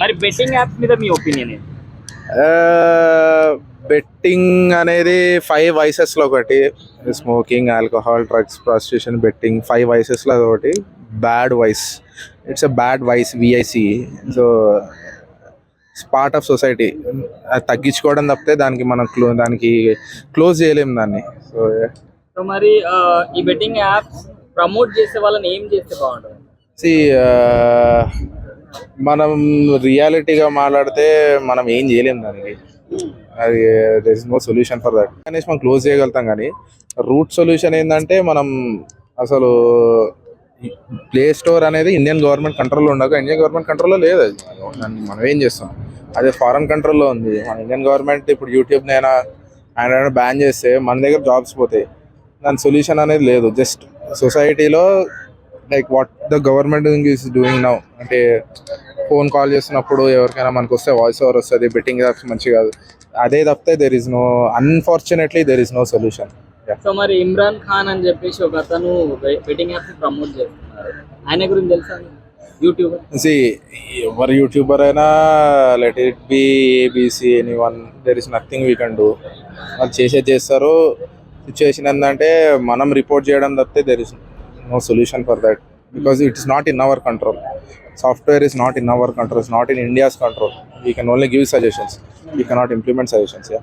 మరి betting apps మీద మీ ఒపీనియన్ ఏంటి? బెట్టింగ్ అనేది ఫైవ్ వైసెస్లో ఒకటి. Smoking alcohol drugs prostitution betting five వైసెస్లో ఒకటి. Bad vice it's a bad vice V I C so part of society అది తగ్గించుకోవడం తప్పితే దానికి మనం క్లో దానికి క్లోజ్ చేయలేము దాన్ని. సో సో మరి ఈ బెట్టింగ్ యాప్స్ ప్రమోట్ చేసే వాళ్ళని ఏం చేస్తే బాగుంటుంది? సి మనం రియాలిటీగా మాట్లాడితే మనం ఏం చేయలేం దానికి. అది there is no solution for that అనేసి మనం క్లోజ్ చేయగలుగుతాం కానీ రూట్ సొల్యూషన్ ఏంటంటే మనం అసలు ప్లే స్టోర్ అనేది ఇండియన్ గవర్నమెంట్ కంట్రోల్లో ఉండక ఇండియన్ గవర్నమెంట్ కంట్రోల్లో లేదు అది. మనం ఏం చేస్తాం? అదే ఫారెన్ కంట్రోల్లో ఉంది. మన ఇండియన్ గవర్నమెంట్ ఇప్పుడు యూట్యూబ్ని అయినా ఆయన బ్యాన్ చేస్తే మన దగ్గర జాబ్స్ పోతాయి. దాని సొల్యూషన్ అనేది లేదు. జస్ట్ సొసైటీలో like what the government is doing now అంటే ఫోన్ కాల్ చేస్తున్నప్పుడు ఎవరికైనా మనకు వస్తే వాయిస్ ఓవర్ వస్తుంది బెట్టింగ్ యాప్స్ మంచి కాదు. అదే తప్పితే there is no unfortunately there is no solution so మరి ఇమ్రాన్ ఖాన్ అని చెప్పేసి ఒక అతను బెట్టింగ్ యాప్స్ ప్రమోట్ చేస్తున్నారు. ఆయన గురించి తెలుసా యూట్యూబర్ సి ఎవరు యూట్యూబర్ అయినా let it be A B C any one there is nothing we can do వాళ్ళు చేసేది చేస్తారు. సిచ్యువేషన్ ఏంటంటే మనం రిపోర్ట్ చేయడం తప్పితే there is no solution for that because it is not in our control. Software is not in our control, it's not in India's control. We can only give suggestions, we cannot implement suggestions. Yeah.